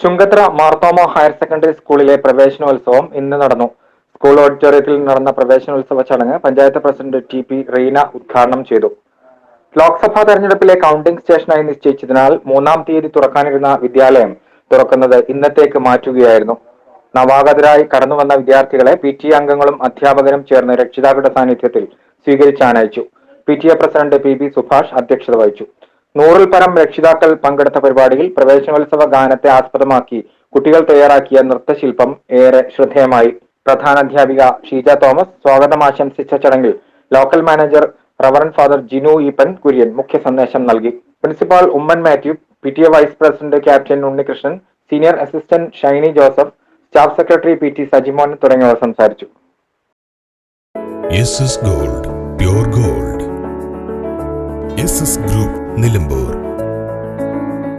Chungathara Marthoma higher secondary സ്കൂളിലെ പ്രവേശനോത്സവം ഇന്ന് നടന്നു. സ്കൂൾ ഓഡിറ്റോറിയത്തിൽ നടന്ന പ്രവേശനോത്സവ ചടങ്ങ് panchayat president T P Reena ഉദ്ഘാടനം ചെയ്തു. ലോക്സഭാ തെരഞ്ഞെടുപ്പിലെ കൗണ്ടിംഗ് സ്റ്റേഷനായി നിശ്ചയിച്ചതിനാൽ മൂന്നാം തീയതി തുറക്കാനിരുന്ന വിദ്യാലയം തുറക്കുന്നത് ഇന്നത്തേക്ക് മാറ്റുകയായിരുന്നു. നവാഗതരായി കടന്നുവന്ന വിദ്യാർത്ഥികളെ പി ടി അംഗങ്ങളും അധ്യാപകരും ചേർന്ന് രക്ഷിതാക്കളുടെ സാന്നിധ്യത്തിൽ സ്വീകരിച്ചാനയിച്ചു P T A president P B Subhash അധ്യക്ഷത വഹിച്ചു. നൂറിൽ പരം രക്ഷിതാക്കൾ പങ്കെടുത്ത പരിപാടിയിൽ പ്രവേശനോത്സവ ഗാനത്തെ ആസ്പദമാക്കി കുട്ടികൾ തയ്യാറാക്കിയ നൃത്തശില്പം ഏറെ ശ്രദ്ധേയമായി. പ്രധാനാധ്യാപിക ഷീജ തോമസ് സ്വാഗതം ആശംസിച്ച ചടങ്ങിൽ local manager reverend father Jinu Eappen Kurian മുഖ്യ സന്ദേശം നൽകി. Principal Oommen Mathew P T A vice president captain Unnikrishnan senior assistant Shiny Joseph staff secretary P T Sajimon തുടങ്ങിയവർ സംസാരിച്ചു. Gold gold. ഗ്രൂപ്പ് നിലമ്പൂർ.